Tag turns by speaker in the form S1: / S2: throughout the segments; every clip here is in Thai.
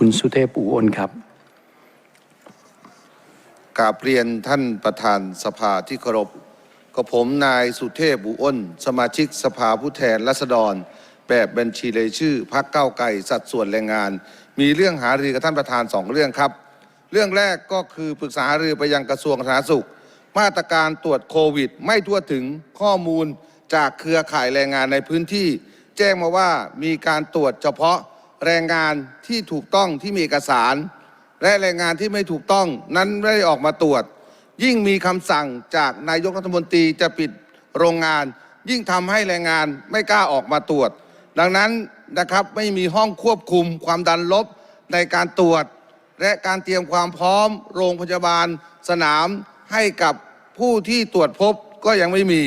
S1: คุณสุเทพอูอ้นครับ
S2: กราบเรียนท่านประธานสภาที่เคารพกับผมนายสุเทพบุอ้น สมาชิกสภาผู้แทนราษฎร แบบบัญชีรายชื่อพักเก้าไก่สัดส่วนแรงงาน มีเรื่องหารือกับท่านประธานสองเรื่องครับ เรื่องแรกก็คือปรึกษาหารือไปยังกระทรวงสาธารณสุข มาตรการตรวจโควิด ไม่ทั่วถึงข้อมูลจากเครือข่ายแรงงานในพื้นที่ แจ้งมาว่ามีการตรวจเฉพาะ แรงงานที่ถูกต้องที่มีเอกสาร และแรงงานที่ไม่ถูกต้องนั้นไม่ได้ออกมาตรวจ ยิ่งมีคำสั่งจากนายกรัฐมนตรีจะปิดโรงงาน ยิ่งทำให้แรงงานไม่กล้าออกมาตรวจ ดังนั้นนะครับไม่มีห้องควบคุมความดันลบในการตรวจ และการเตรียมความพร้อม โรงพยาบาล สนามให้กับผู้ที่ตรวจพบก็ยังไม่มี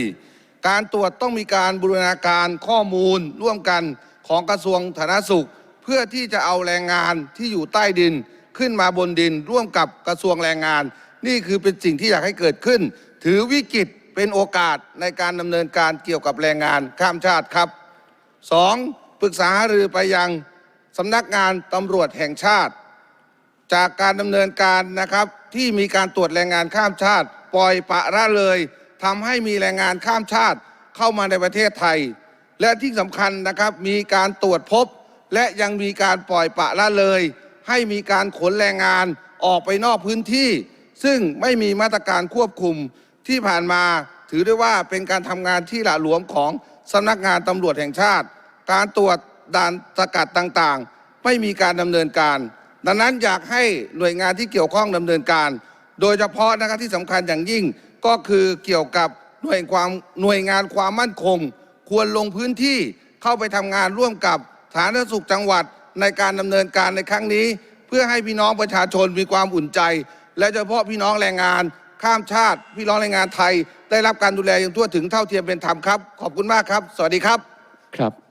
S2: การตรวจต้องมีการบูรณาการข้อมูลร่วมกันของกระทรวงสาธารณสุข พื่อที่จะเอาแรงงานที่อยู่ใต้ดินขึ้นมาบนดิน ร่วมกับกระทรวงแรงงาน นี่คือเป็นสิ่งที่อยากให้เกิดขึ้น ถือวิกฤตเป็นโอกาสในการดำเนินการเกี่ยวกับแรงงานข้ามชาติครับสองปรึกษาหารือไปยังสำนักงานตำรวจแห่งชาติ จากการดำเนินการนะครับที่มีการตรวจแรงงานข้ามชาติ ปล่อยปะละเลยทำให้มีแรงงานข้ามชาติเข้ามาในประเทศไทย และที่สำคัญนะครับมีการตรวจพบ และยังมีการปล่อยปะละเลย ให้มีการขนแรงงานออกไปนอกพื้นที่ ซึ่งไม่มีมาตรการควบคุมที่ผ่านมาถือได้ว่าเป็นการทำงานที่หละหลวมของสำนักงานตำรวจแห่งชาติ การตรวจด่านสกัดต่างๆ ไม่มีการดำเนินการ ดังนั้นอยากให้หน่วยงานที่เกี่ยวข้องดำเนินการ โดยเฉพาะนะครับที่สำคัญอย่างยิ่งก็คือเกี่ยวกับหน่วยความหน่วยงานความมั่นคง ควรลงพื้นที่เข้าไปทำงานร่วมกับ สาธารณสุขจังหวัดในการดำเนินการในครั้งนี้ เพื่อให้พี่น้องประชาชนมีความอุ่นใจ และโดยเฉพาะพี่น้องแรงงาน ข้ามชาติ พี่น้องแรงงานไทย ได้รับการดูแลอย่างทั่วถึงเท่าเทียมเป็นธรรมครับ ขอบคุณมากครับ สวัสดีครับ
S1: ครับ